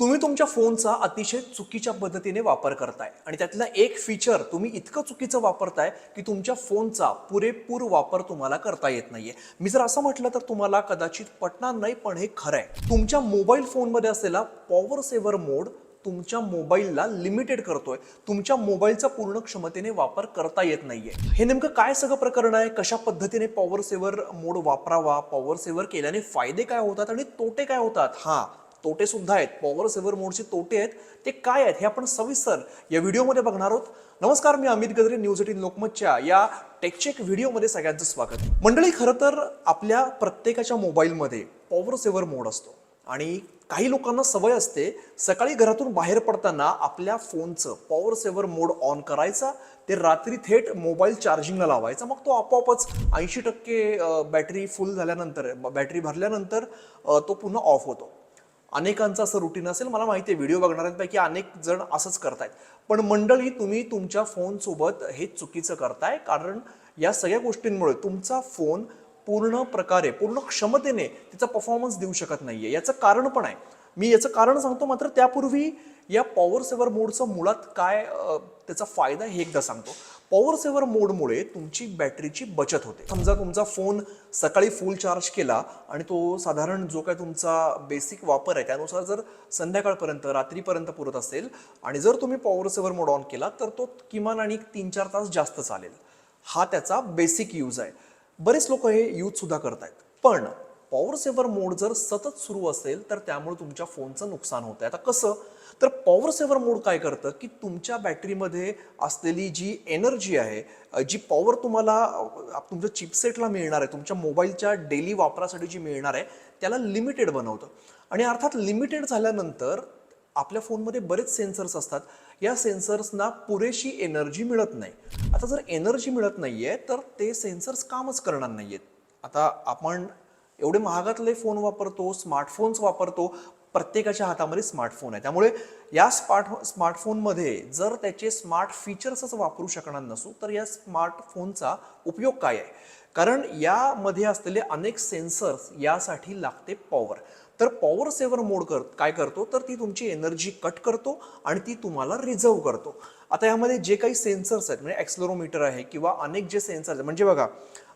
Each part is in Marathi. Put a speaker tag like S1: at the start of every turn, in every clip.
S1: तुम्ही तुमच्या फोनचा अतिशय चुकीच्या पद्धतीने वापर करताय. आणि त्यातलं एक फीचर तुम्ही इतकं चुकीचं वापरताय की तुमच्या फोनचा पुरेपूर वापर तुम्हाला करता येत नाहीये. मी जर असं म्हटलं तर तुम्हाला कदाचित पटणार नाही पण हे खरं आहे तुमच्या मोबाईल फोनमध्ये असलेला पॉवर सेव्हर मोड तुमच्या मोबाईलला लिमिटेड करतोय. तुमच्या मोबाईलचा पूर्ण क्षमतेने वापर करता येत नाहीये. हे नेमकं काय सगळं प्रकरण आहे? कशा पद्धतीने पॉवर सेव्हर मोड वापरावा? पॉवर सेव्हर केल्याने फायदे काय होतात आणि तोटे काय होतात? हा तोटे सुद्धा आहेत. पॉवर सेव्हर मोडचे तोटे आहेत. ते काय आहेत हे आपण सविस्तर या व्हिडिओमध्ये बघणार आहोत. नमस्कार मी अमित गदरे न्यूज एटीन लोकमतच्या या टेकचेक व्हिडिओमध्ये सगळ्यांचं स्वागत. मंडळी खरं तर आपल्या प्रत्येकाच्या मोबाईलमध्ये पॉवर सेव्हर मोड असतो. आणि काही लोकांना सवय असते सकाळी घरातून बाहेर पडताना आपल्या फोनचं पॉवर सेव्हर मोड ऑन करायचा ते रात्री थेट मोबाईल चार्जिंगला लावायचा मग तो आपोआपच ऐंशी टक्के बॅटरी फुल झाल्यानंतर बॅटरी भरल्यानंतर तो पुन्हा ऑफ होतो. अनेकांचं असं रुटीन असेल मला माहिती आहे व्हिडिओ बघणाऱ्यांपैकी अनेक जण असंच करतायत. पण मंडळी तुम्ही तुमच्या फोनसोबत हे चुकीचं करताय कारण या सगळ्या गोष्टींमुळे तुमचा फोन पूर्ण प्रकारे पूर्ण क्षमतेने तिचा परफॉर्मन्स देऊ शकत नाही आहे याचं कारण पण आहे. मी याचं कारण सांगतो मात्र त्यापूर्वी या पॉवर सेवर मोडचं मुळात काय त्याचा फायदा हे एकदा सांगतो. पॉवर सेव्हर मोडमुळे तुमची बॅटरीची बचत होते. समजा तुमचा फोन सकाळी फुल चार्ज केला आणि तो साधारण जो काय तुमचा बेसिक वापर आहे त्यानुसार जर संध्याकाळपर्यंत रात्रीपर्यंत पुरत असेल आणि जर तुम्ही पॉवर सेव्हर मोड ऑन केला तर तो किमान आणि तीन चार तास जास्त चालेल. हा त्याचा बेसिक यूज आहे. बरेच लोक हे यूजसुद्धा करत आहेत पण पॉवर सेव्हर मोड जर सतत सुरू असेल तर त्यामुळे तुमच्या फोनचं नुकसान होतं आता कसं? तर पॉवर सेव्हर मोड काय करतं? की तुमच्या बॅटरीमध्ये असलेली जी एनर्जी आहे जी पॉवर तुम्हाला तुमच्या चिपसेटला मिळणार आहे तुमच्या मोबाईलच्या डेली वापरासाठी जी मिळणार आहे त्याला लिमिटेड बनवतं. आणि अर्थात लिमिटेड झाल्यानंतर आपल्या फोनमध्ये बरेच सेन्सर्स असतात. या सेन्सर्सना पुरेशी एनर्जी मिळत नाही. आता जर एनर्जी मिळत नाही आहे तर ते सेन्सर्स कामच करणार नाही आहेत आता आपण एवढे महागातले फोन वापरतो स्मार्टफोन्स वापरतो प्रत्येकाच्या हातामध्ये स्मार्टफोन आहे. त्यामुळे या स्मार्ट स्मार्टफोनमध्ये जर त्याचे स्मार्ट फीचर्सच वापरू शकणार नसू तर या स्मार्टफोनचा उपयोग काय आहे? कारण यामध्ये असलेले अनेक सेन्सर्स यासाठी लागते पॉवर तर पॉवर सेव्हर मोड कर काय करतो? तर ती तुमची एनर्जी कट करतो आणि ती तुम्हाला रिझर्व करतो. आता यामध्ये जे काही सेन्सर्स आहेत म्हणजे ॲक्सलोरोमीटर आहे किंवा अनेक जे सेन्सर्स आहेत म्हणजे बघा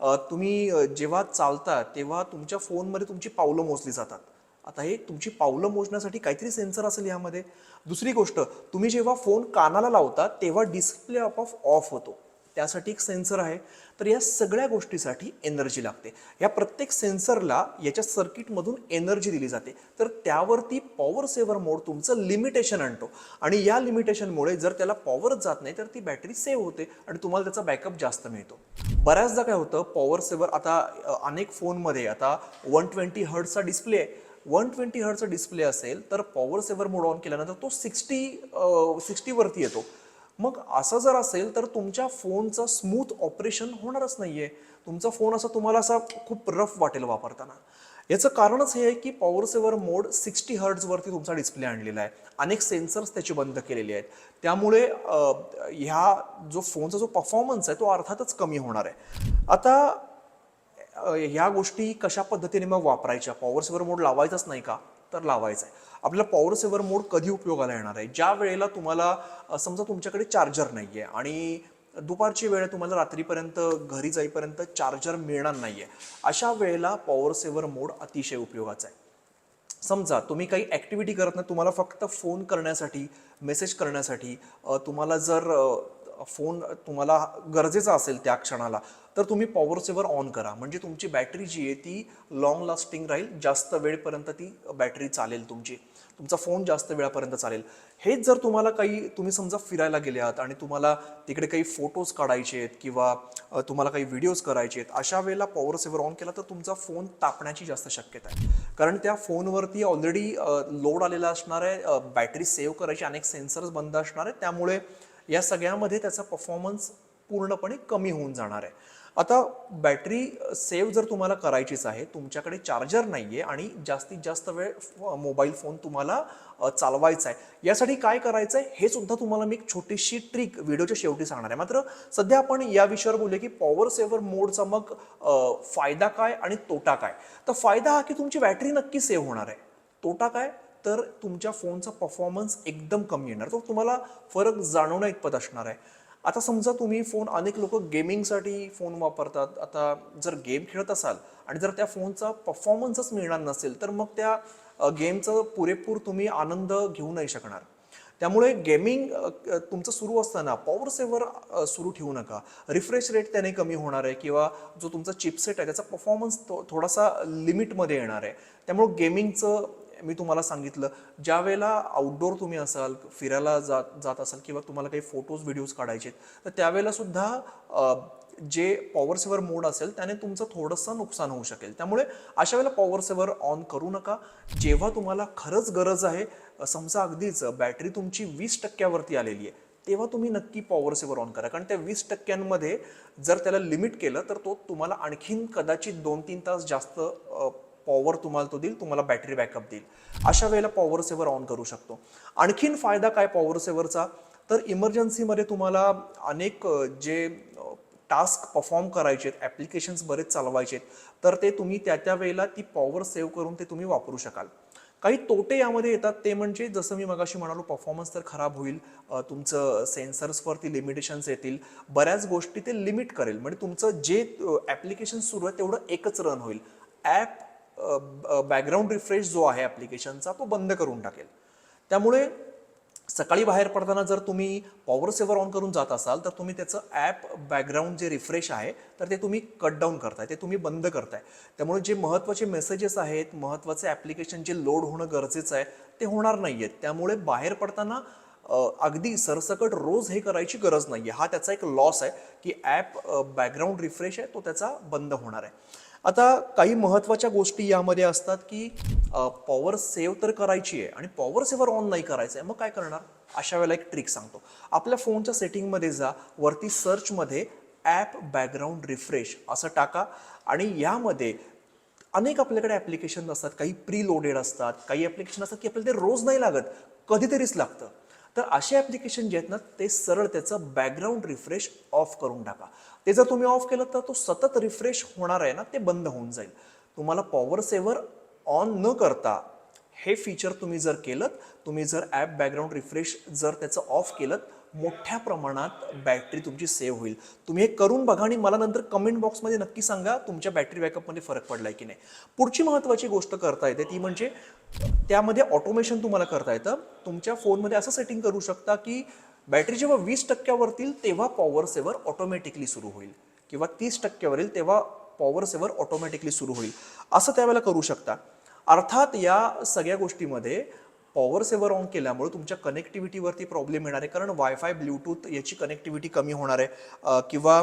S1: तुम्ही जेव्हा चालता तेव्हा तुमच्या फोनमध्ये तुमची पावलं मोजली जातात. आता हे तुमची पावलं मोजण्यासाठी काहीतरी सेन्सर असेल यामध्ये. दुसरी गोष्ट तुम्ही जेव्हा फोन कानाला लावता तेव्हा डिस्प्ले आपोआप ऑफ होतो. त्यासाठी एक सेन्सर आहे. तर या सगळ्या गोष्टीसाठी एनर्जी लागते. या प्रत्येक सेन्सरला याच्या सर्किटमधून एनर्जी दिली जाते. तर त्यावरती पॉवर सेव्हर मोड तुमचं लिमिटेशन आणतो. आणि या लिमिटेशनमुळे जर त्याला पॉवरच जात नाही तर ती बॅटरी सेव्ह होते आणि तुम्हाला त्याचा बॅकअप जास्त मिळतो. बऱ्याचदा काय होतं पॉवर सेव्हर आता अनेक फोनमध्ये आता वन ट्वेंटी हर्डचा डिस्प्ले आहे. वन ट्वेंटी हर्डचा डिस्प्ले असेल तर पॉवर सेव्हर मोड ऑन केल्यानंतर तो सिक्स्टी सिक्स्टीवरती येतो. मग असं जर असेल तर तुमच्या फोनचं स्मूथ ऑपरेशन होणारच नाही आहे तुमचा फोन असा तुम्हाला असा खूप रफ वाटेल वापरताना. याचं कारणच हे आहे की पॉवर सेवर मोड सिक्स्टी हर्ट्सवरती तुमचा डिस्प्ले आणलेला आहे. अनेक सेन्सर्स त्याचे बंद केलेले आहेत. त्यामुळे ह्या जो फोनचा जो परफॉर्मन्स आहे तो अर्थातच कमी होणार आहे. आता ह्या गोष्टी कशा पद्धतीने मग वापरायच्या? पॉवर सेवर मोड लावायचाच नाही का? तर लावायचा आहे आपल्याला पॉवर सेवर मोड कधी उपयोगाला येणार आहे? ज्या वेळेला तुम्हाला समजा तुमच्याकडे चार्जर नाही आहे आणि दुपारची वेळ तुम्हाला रात्रीपर्यंत घरी जाईपर्यंत चार्जर मिळणार नाही आहे अशा वेळेला पॉवर सेवर मोड अतिशय उपयोगाचा आहे. समजा तुम्ही काही ॲक्टिव्हिटी करत नाही तुम्हाला फक्त फोन करण्यासाठी मेसेज करण्यासाठी तुम्हाला जर फोन तुम्हाला गरजेचा असेल त्या क्षणाला तर तुम्ही पॉवर सेवर ऑन करा. म्हणजे तुमची बॅटरी जी आहे ती लॉंग लास्टिंग राहील. जास्त वेळपर्यंत ती बॅटरी चालेल तुमची. तुमचा फोन जास्त वेळापर्यंत चालेल. हेच जर तुम्हाला काही तुम्ही समजा फिरायला गेले आहात आणि तुम्हाला तिकडे काही फोटोज काढायचे आहेत किंवा तुम्हाला काही व्हिडिओज करायचे आहेत अशा वेळेला पॉवर सेवर ऑन केला तर तुमचा फोन तापण्याची जास्त शक्यता आहे. कारण त्या फोनवरती ऑलरेडी लोड आलेला असणार आहे बॅटरी सेव्ह करायची अनेक सेन्सर्स बंद असणार आहे त्यामुळे या सगळ्यामध्ये त्याचा परफॉर्मन्स पूर्णपणे कमी होऊन जाणार आहे. आता बॅटरी सेव्ह जर तुम्हाला करायचीच आहे तुमच्याकडे चार्जर नाही आहे आणि जास्तीत जास्त वेळ मोबाईल फोन तुम्हाला चालवायचा आहे. यासाठी काय करायचं आहे हे सुद्धा तुम्हाला मी एक छोटीशी ट्रिक व्हिडिओच्या शेवटी सांगणार आहे. मात्र सध्या आपण या विषयावर बोलूया की पॉवर सेव्हर मोडचा मग फायदा काय आणि तोटा काय? तर फायदा हा की तुमची बॅटरी नक्की सेव्ह होणार आहे. तोटा काय? तर तुमच्या फोनचा परफॉर्मन्स एकदम कमी येणार. तो तुम्हाला फरक जाणवण्या इतपत असणार आहे. आता समजा तुम्ही फोन अनेक लोक गेमिंगसाठी फोन वापरतात. आता जर गेम खेळत असाल आणि जर त्या फोनचा परफॉर्मन्सच मिळणार नसेल तर मग त्या गेमचं पुरेपूर तुम्ही आनंद घेऊ नाही शकणार. त्यामुळे गेमिंग तुमचं सुरू असताना पॉवर सेवर सुरू ठेवू नका. रिफ्रेश रेट त्याने कमी होणार आहे किंवा जो तुमचा चिपसेट आहे त्याचा परफॉर्मन्स थोडासा लिमिटमध्ये येणार आहे. त्यामुळे गेमिंगचं मी तुम्हाला सांगितलं ज्या वेळेला आउटडोर तुम्ही असाल फिरायला जात जात असाल किंवा तुम्हाला काही फोटोज व्हिडिओज काढायचे तर त्यावेळेला सुद्धा जे पॉवर सेवर मोड असेल त्याने तुमचं थोडंसं नुकसान होऊ शकेल. त्यामुळे अशा वेळेला पॉवर सेवर ऑन करू नका. जेव्हा तुम्हाला खरंच गरज आहे समजा अगदीच बॅटरी तुमची वीस टक्क्यावरती आलेली आहे तेव्हा तुम्ही नक्की पॉवर सेवर ऑन करा. कारण त्या वीस टक्क्यांमध्ये जर त्याला लिमिट केलं तर तो तुम्हाला आणखीन कदाचित दोन तीन तास जास्त पॉवर तुम्हाला तो देईल तुम्हाला बॅटरी बॅकअप देईल. अशा वेळेला पॉवर सेवर ऑन करू शकतो. आणखीन फायदा काय पॉवर सेवरचा तर इमर्जन्सीमध्ये तुम्हाला अनेक जे टास्क परफॉर्म करायचे आहेत ॲप्लिकेशन्स बरेच चालवायचे आहेत तर ते तुम्ही त्या त्या वेळेला ती पॉवर सेव्ह करून ते तुम्ही वापरू शकाल. काही तोटे यामध्ये येतात ते म्हणजे जसं मी मगाशी म्हणालो परफॉर्मन्स तर खराब होईल तुमचं सेन्सर्सवरती लिमिटेशन्स येतील बऱ्याच गोष्टी ते लिमिट करेल. म्हणजे तुमचं जे ॲप्लिकेशन सुरू आहे तेवढं एकच रन होईल. ॲप बॅकग्राऊंड रिफ्रेश जो आहे ॲप्लिकेशनचा तो बंद करून टाकेल. त्यामुळे सकाळी बाहेर पडताना जर तुम्ही पॉवर सेवर ऑन करून जात असाल तर तुम्ही त्याचं ॲप बॅकग्राऊंड जे रिफ्रेश आहे तर ते तुम्ही कट डाऊन करताय ते तुम्ही बंद करताय. त्यामुळे जे महत्त्वाचे मेसेजेस आहेत महत्त्वाचे ॲप्लिकेशन जे लोड होणं गरजेचं आहे ते होणार नाही आहेत त्यामुळे बाहेर पडताना अगदी सरसकट रोज हे करायची गरज नाही आहे हा त्याचा एक लॉस आहे की ॲप बॅकग्राऊंड रिफ्रेश आहे तो त्याचा बंद होणार आहे. आता काही महत्त्वाच्या गोष्टी यामध्ये असतात की पॉवर सेव्ह तर करायची आहे आणि पॉवर सेव्हर ऑन नाही करायचं आहे. मग काय करणार? अशा वेळेला एक ट्रिक सांगतो. आपल्या फोनच्या सेटिंगमध्ये जा वरती सर्चमध्ये ॲप बॅकग्राऊंड रिफ्रेश असं टाका आणि यामध्ये अनेक आपल्याकडे ॲप्लिकेशन असतात. काही प्री लोडेड असतात काही ॲप्लिकेशन असतात की आपल्याला ते रोज नाही लागत कधीतरीच लागतं. तर असे ॲप्लिकेशन जे आहेत ना ते सरळ त्याचं बॅकग्राऊंड रिफ्रेश ऑफ करून टाका. ते जर तुम्ही ऑफ केलं तर तो सतत रिफ्रेश होणार आहे ना ते बंद होऊन जाईल. तुम्हाला पॉवर सेवर ऑन न करता हे फीचर तुम्ही जर केलं तुम्ही जर ॲप बॅकग्राऊंड रिफ्रेश जर त्याचं ऑफ केलं मोठ्या प्रमाणात बॅटरी तुमची सेव्ह होईल. तुम्ही हे करून बघा आणि मला नंतर कमेंट बॉक्समध्ये नक्की सांगा तुमच्या बॅटरी बॅकअपमध्ये फरक पडला आहे की नाही. पुढची महत्त्वाची गोष्ट करता येते ती म्हणजे त्यामध्ये ऑटोमेशन तुम्हाला करता येतं. तुमच्या फोनमध्ये असं सेटिंग करू शकता की बॅटरी जेव्हा वीस टक्क्यावरतील तेव्हा पॉवर सेवर ऑटोमॅटिकली सुरू होईल. किंवा तीस टक्क्यावरील तेव्हा पॉवर सेवर ऑटोमॅटिकली सुरू होईल. असं त्यावेळेला करू शकता. अर्थात या सगळ्या गोष्टीमध्ये पॉवर सेवर ऑन केल्यामुळे तुमच्या कनेक्टिव्हिटीवरती प्रॉब्लेम येणार आहे. कारण वायफाय ब्ल्यूटूथ याची कनेक्टिव्हिटी कमी होणार आहे. किंवा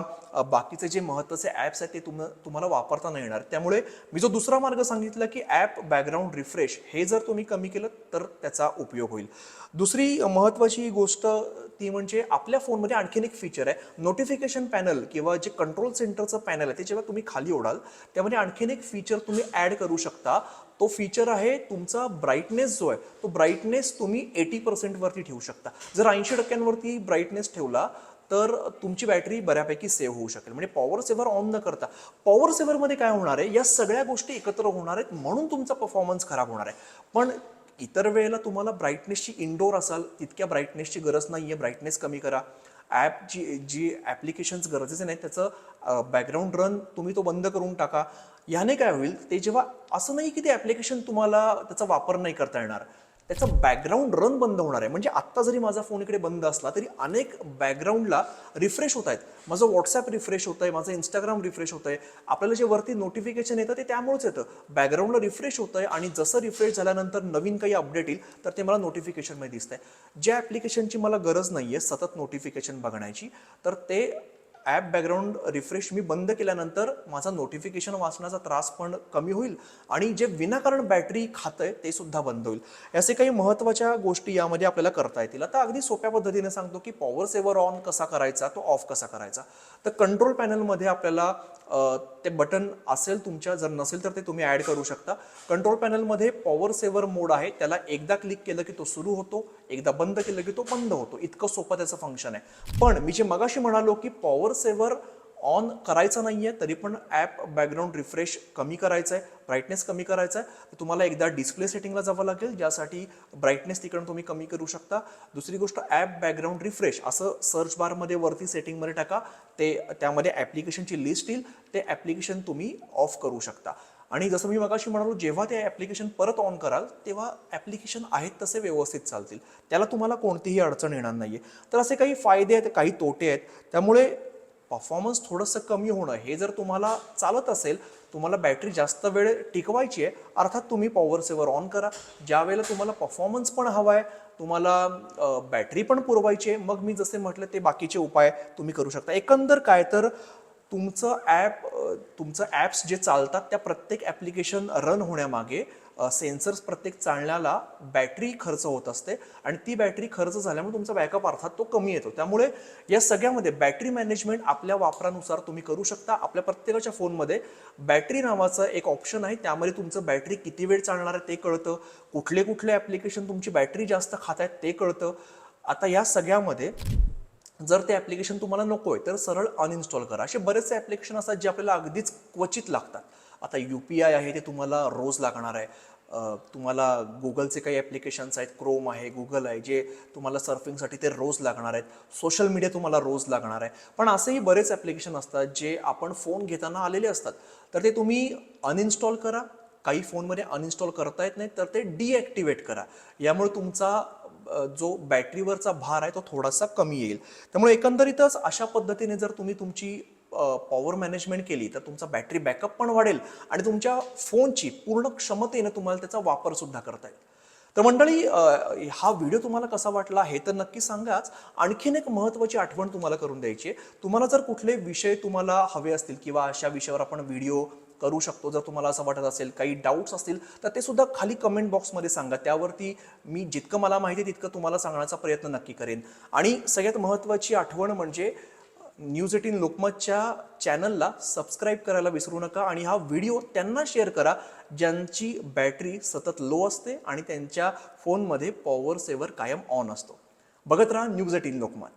S1: बाकीचे जे महत्त्वाचे ॲप्स आहेत ते तुम तुम्हाला वापरता नाही येणार. त्यामुळे मी जो दुसरा मार्ग सांगितला की ॲप बॅकग्राऊंड रिफ्रेश हे जर तुम्ही कमी केलं तर त्याचा उपयोग होईल. दुसरी महत्त्वाची गोष्ट ती म्हणजे आपल्या फोनमध्ये आणखीन एक फीचर आहे. नोटिफिकेशन पॅनल किंवा जे कंट्रोल सेंटरचं पॅनल आहे ते जेव्हा तुम्ही खाली ओढाल त्यामध्ये आणखीन एक फीचर तुम्ही ॲड करू शकता. तो फीचर आहे तुमचा ब्राईटनेस जो आहे तो ब्राईटनेस तुम्ही एटी पर्सेंटवरती ठेवू शकता. जर ऐंशी टक्क्यांवरती ब्राईटनेस ठेवला तर तुमची बॅटरी बऱ्यापैकी सेव्ह होऊ शकेल. म्हणजे पॉवर सेव्हर ऑन न करता. पॉवर सेव्हरमध्ये काय होणार आहे? या सगळ्या गोष्टी एकत्र होणार आहेत म्हणून तुमचा परफॉर्मन्स खराब होणार आहे. पण इतर वेळेला तुम्हाला ब्राईटनेसची इनडोअर असाल तितक्या ब्राईटनेसची गरज नाही आहे ब्राईटनेस कमी करा. ॲप जी जी ॲप्लिकेशन्स गरजेचे नाहीत त्याचं बॅकग्राऊंड रन तुम्ही तो बंद करून टाका. याने काय होईल ते जेव्हा असं नाही की ते ॲप्लिकेशन तुम्हाला त्याचा वापर नाही करता येणार. त्याचं बॅकग्राऊंड रन बंद होणार आहे. म्हणजे आत्ता जरी माझा फोन इकडे बंद असला तरी अनेक बॅकग्राऊंडला रिफ्रेश होत आहेत माझं व्हॉट्सॲप रिफ्रेश होतं आहे माझं इंस्टाग्राम रिफ्रेश होतं आहे आपल्याला जे वरती नोटिफिकेशन येतं ते त्यामुळेच येतं. बॅकग्राऊंडला रिफ्रेश होतं आहे आणि जसं रिफ्रेश झाल्यानंतर नवीन काही अपडेट येईल तर ते मला नोटिफिकेशनमध्ये दिसतंय. ज्या ॲप्लिकेशनची मला गरज नाही आहे सतत नोटिफिकेशन बघण्याची तर ते ॲप बॅकग्राऊंड रिफ्रेश मी बंद केल्यानंतर माझा नोटिफिकेशन वाचण्याचा त्रास पण कमी होईल आणि जे विनाकारण बॅटरी खातंय ते सुद्धा बंद होईल. असे काही महत्त्वाच्या गोष्टी यामध्ये आपल्याला करता येतील. आता अगदी सोप्या पद्धतीने सांगतो की पॉवर सेवर ऑन कसा करायचा तो ऑफ कसा करायचा. तर कंट्रोल पॅनलमध्ये आपल्याला ते बटन असेल तुमच्या जर नसेल तर ते तुम्ही ॲड करू शकता. कंट्रोल पॅनलमध्ये पॉवर सेवर मोड आहे. त्याला एकदा क्लिक केलं की तो सुरू होतो एकदा बंद केलं की तो बंद होतो. इतकं सोपं त्याचं फंक्शन आहे. पण मी जे मगाशी म्हणालो की पॉवर सेवर ऑन करायचं नाही आहे तरी पण ॲप बॅकग्राऊंड रिफ्रेश कमी करायचं आहे ब्राईटनेस कमी करायचा आहे तुम्हाला एकदा डिस्प्ले सेटिंगला जावं लागेल ज्यासाठी ब्राईटनेस तिकडून तुम्ही कमी करू शकता. दुसरी गोष्ट ॲप बॅकग्राऊंड रिफ्रेश असं सर्च बारमध्ये वरती सेटिंगमध्ये टाका. ते त्यामध्ये ॲप्लिकेशनची लिस्ट येईल ते ॲप्लिकेशन तुम्ही ऑफ करू शकता. आणि जसं मी मगाशी म्हणालो जेव्हा ते ॲप्लिकेशन परत ऑन कराल तेव्हा ॲप्लिकेशन आहेत तसे व्यवस्थित चालतील. त्याला तुम्हाला कोणतीही अडचण येणार नाही आहे तर असे काही फायदे आहेत काही तोटे आहेत. त्यामुळे परफॉर्मन्स थोडंसं कमी होणं हे जर तुम्हाला चालत असेल तुम्हाला बॅटरी जास्त वेळ टिकवायची आहे अर्थात तुम्ही पॉवर सेवर ऑन करा. ज्या वेळेला तुम्हाला परफॉर्मन्स पण हवा आहे तुम्हाला बॅटरी पण पुरवायची आहे मग मी जसे म्हटलं ते बाकीचे उपाय तुम्ही करू शकता. एकंदर काय तर तुमचं ॲप तुमचं ॲप्स जे चालतात त्या प्रत्येक ॲप्लिकेशन रन होण्यामागे सेन्सर्स प्रत्येक चालण्याला बॅटरी खर्च होत असते आणि ती बॅटरी खर्च झाल्यामुळे तुमचा बॅकअप अर्थात तो कमी येतो. त्यामुळे या सगळ्यामध्ये बॅटरी मॅनेजमेंट आपल्या वापरानुसार तुम्ही करू शकता. आपल्या प्रत्येकाच्या फोनमध्ये बॅटरी नावाचं एक ऑप्शन आहे. त्यामध्ये तुमचं बॅटरी किती वेळ चालणार आहे ते कळतं. कुठले कुठले ॲप्लिकेशन तुमची बॅटरी जास्त खात आहेत ते कळतं. आता या सगळ्यामध्ये जर ते ॲप्लिकेशन तुम्हाला नको आहे तर सरळ अनइन्स्टॉल करा. असे बरेचसे ॲप्लिकेशन असतात जे आपल्याला अगदीच क्वचित लागतात. आता यू पी आय आहे ते तुम्हाला रोज लागणार आहे. तुम्हाला गुगलचे काही ॲप्लिकेशन्स आहेत क्रोम आहे गुगल आहे जे तुम्हाला सर्फिंगसाठी ते रोज लागणार आहेत. सोशल मीडिया तुम्हाला रोज लागणार आहे. पण असेही बरेच ॲप्लिकेशन असतात जे आपण फोन घेताना आलेले असतात. तर ते तुम्ही अनइन्स्टॉल करा. काही फोनमध्ये अनइन्स्टॉल करता येत नाही तर ते डिॲक्टिवेट करा. यामुळे तुमचा जो बॅटरीवरचा भार आहे तो थोडासा कमी येईल. त्यामुळे एकंदरीतच अशा पद्धतीने जर तुम्ही तुमची पॉवर मॅनेजमेंट केली तर तुमचा बॅटरी बॅकअप पण वाढेल आणि तुमच्या फोनची पूर्ण क्षमतेने तुम्हाला त्याचा वापर सुद्धा करता येईल. तर मंडळी हा व्हिडिओ तुम्हाला कसा वाटला हे तर नक्की सांगाच. आणखीन एक महत्त्वाची आठवण तुम्हाला करून द्यायची आहे. तुम्हाला जर कुठले विषय तुम्हाला हवे असतील किंवा अशा विषयावर आपण व्हिडिओ करू शकतो जर तुम्हाला असं वाटत असेल काही डाऊट्स असतील तर ते सुद्धा खाली कमेंट बॉक्समध्ये सांगा. त्यावरती मी जितकं मला माहिती आहे तितकं तुम्हाला सांगण्याचा प्रयत्न नक्की करेन. आणि सगळ्यात महत्त्वाची आठवण म्हणजे न्यूज एटीन लोकमतच्या चॅनलला सबस्क्राईब करायला विसरू नका आणि हा व्हिडिओ त्यांना शेअर करा ज्यांची बॅटरी सतत लो असते आणि त्यांच्या फोनमध्ये पॉवर सेवर कायम ऑन असतो. बघत राहा न्यूज एटीन लोकमत.